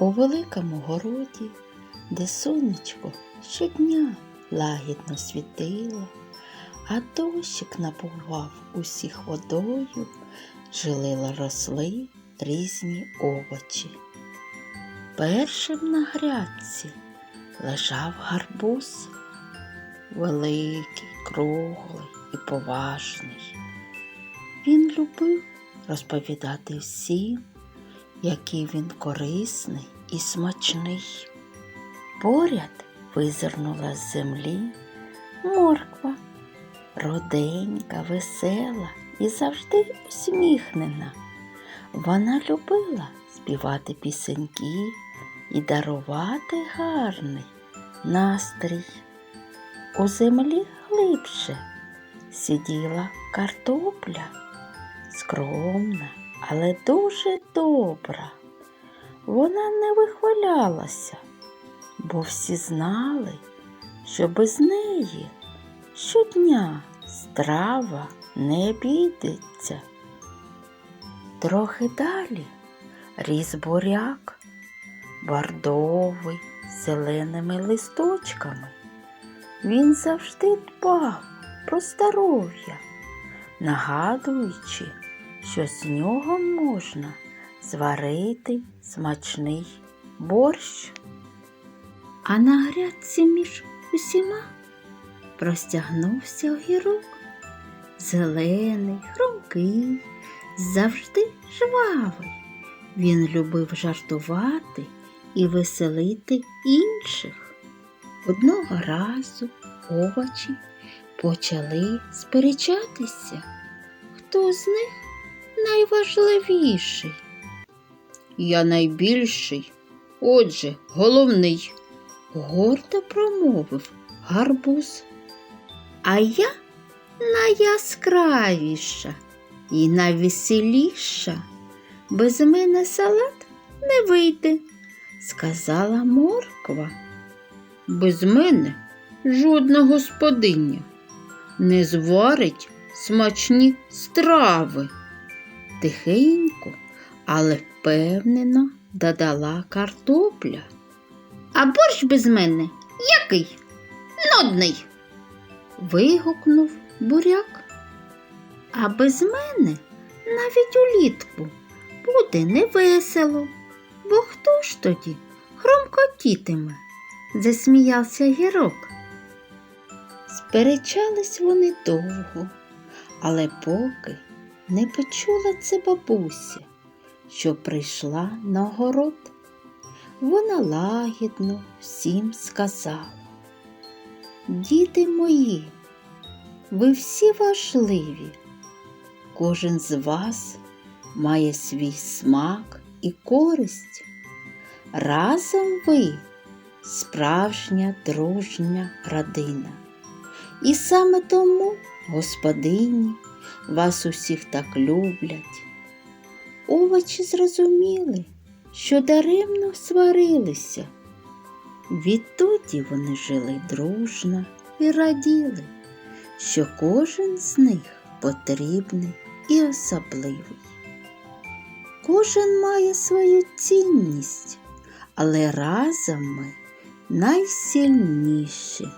У великому городі, де сонечко щодня лагідно світило, а дощик напував усіх водою, жили росли різні овочі. Першим на грядці лежав гарбуз, великий, круглий і поважний. Він любив розповідати всім, який він корисний і смачний. Поряд визирнула з землі морква, роденька, весела і завжди усміхнена. Вона любила співати пісеньки і дарувати гарний настрій. У землі глибше сиділа картопля, скромна, але дуже добра. Вона не вихвалялася, бо всі знали, що без неї щодня страва не обійдеться. Трохи далі ріс буряк, бордовий, з зеленими листочками. Він завжди дбав про здоров'я, нагадуючи, що з нього можна зварити смачний борщ. А на грядці між усіма простягнувся огірок, зелений, хрумкий, завжди жвавий. Він любив жартувати і веселити інших. Одного разу овочі почали сперечатися, хто з них найважливіший. Я найбільший, отже, головний, гордо промовив гарбуз. А я найяскравіша і найвеселіша. Без мене салат не вийде, сказала морква. Без мене жодна господиня не зварить смачні страви. Тихенько, але впевнено додала картопля. А борщ без мене який? Нудний. вигукнув буряк. А без мене навіть улітку буде невесело, бо хто ж тоді хромкотітиме? засміявся гірок. Сперечались вони довго, але поки не почула це бабуся, що прийшла на город. Вона лагідно всім сказала. Діти мої, ви всі важливі. Кожен з вас має свій смак і користь. Разом ви справжня дружня родина. І саме тому господині вас усіх так люблять. Овочі зрозуміли, що даремно сварилися. Відтоді вони жили дружно і раділи, що кожен з них потрібний і особливий. Кожен має свою цінність, але разом ми найсильніші.